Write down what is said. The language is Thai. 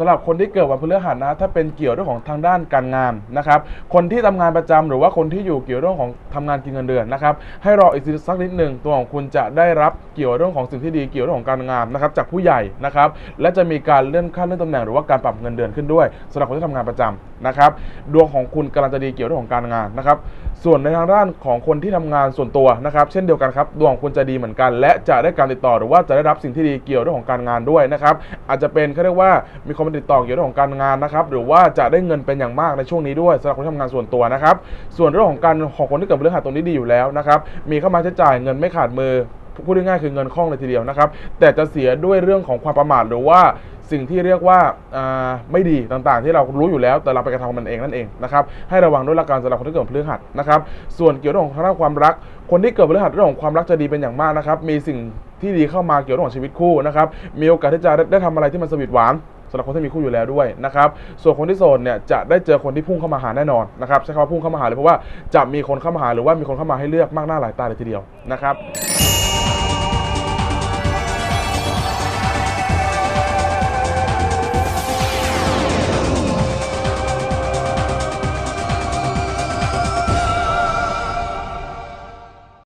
สำหรับคนที่เกิดวันพฤหัสนะถ้าเป็นเกี่ยวเรื่องของทางด้านการงานนะครับคนที่ทำงานประจำหรือว่าคนที่อยู่เกี่ยวเรื่องของทำงานกินเงินเดือนนะครับให้รออีกสักนิดหนึ่งตัวของคุณจะได้รับเกี่ยวเรื่องของสิ่งที่ดีเกี่ยวเรื่องของการงานนะครับจากผู้ใหญ่นะครับและจะมีการเลื่อนขั้นเลื่อนตำแหน่งหรือว่าการปรับเงินเดือนขึ้นด้วยสำหรับคนที่ทำงานประจำนะครับดวงของคุณกำลังจะดีเกี่ยวเรื่องของการงานนะครับส่วนในทางด้านของคนที่ทำงานส่วนตัวนะครับเช่นเดียวกันครับดวงของคุณจะดีเหมือนกัน และจะได้การติดต่อหรือว่าจะได้รับสิ่งที่ดีเกี่ยวเรื่องของการงานด้วยนะครับอาจจะเป็นเขาเรียกว่ามีคนมาติดต่อเกี่ยวเรื่องของการงานนะครับหรือว่าจะได้เงินเป็นอย่างมากในช่วงนี้ด้วยสำหรับคนทำงานส่วนตัวนะครับส่วนเรื่องของการของคนที่เกิดพฤหัสตรงนี้ดีอยู่แล้วนะครับมีเข้ามาใช้จ่ายเงินไม่ขาดมือพูดง่ายๆคือเงินคล่องเลยทีเดียวนะครับ แต่จะเสียด้วยเรื่องของความประมาทหรือว่าสิ่งที่เรียกว่าาไม่ดีต่างๆ ที่เรารู้อยู่แล้ว แต่เราไปกระทำมันเองนั่นเองนะครับให้ระวังด้วยละกันสำหรับคนที่เกิดพฤหัสนะครับส่วนเกี่ยวกับเรื่องของทางด้านความรัก คนที่เกิดพฤหัสเรื่องของความรักจะดีเป็นอย่างมากนะครับมีสิ่งที่ดีเข้ามาเกี่ยวกับเรื่องของชีวิตคู่นะครับมีโอกาสที่จะได้ได้ทำอะไรที่มันสวีทหวาน สำหรับคนที่มีคู่อยู่แล้วด้วยนะครับส่วนคนที่โสดเนี่ยจะได้เจอคนที่พุ่งเข้ามาหาแน่นอนนะครับใช้คำว่าพุ่งเข้ามาหาเลยเพราะว่าจะมีคนเข้ามาหาหรือว่ามีคนเข้ามาให้เลือกมากหน้าหลายตาเลยทีเดียวนะครับ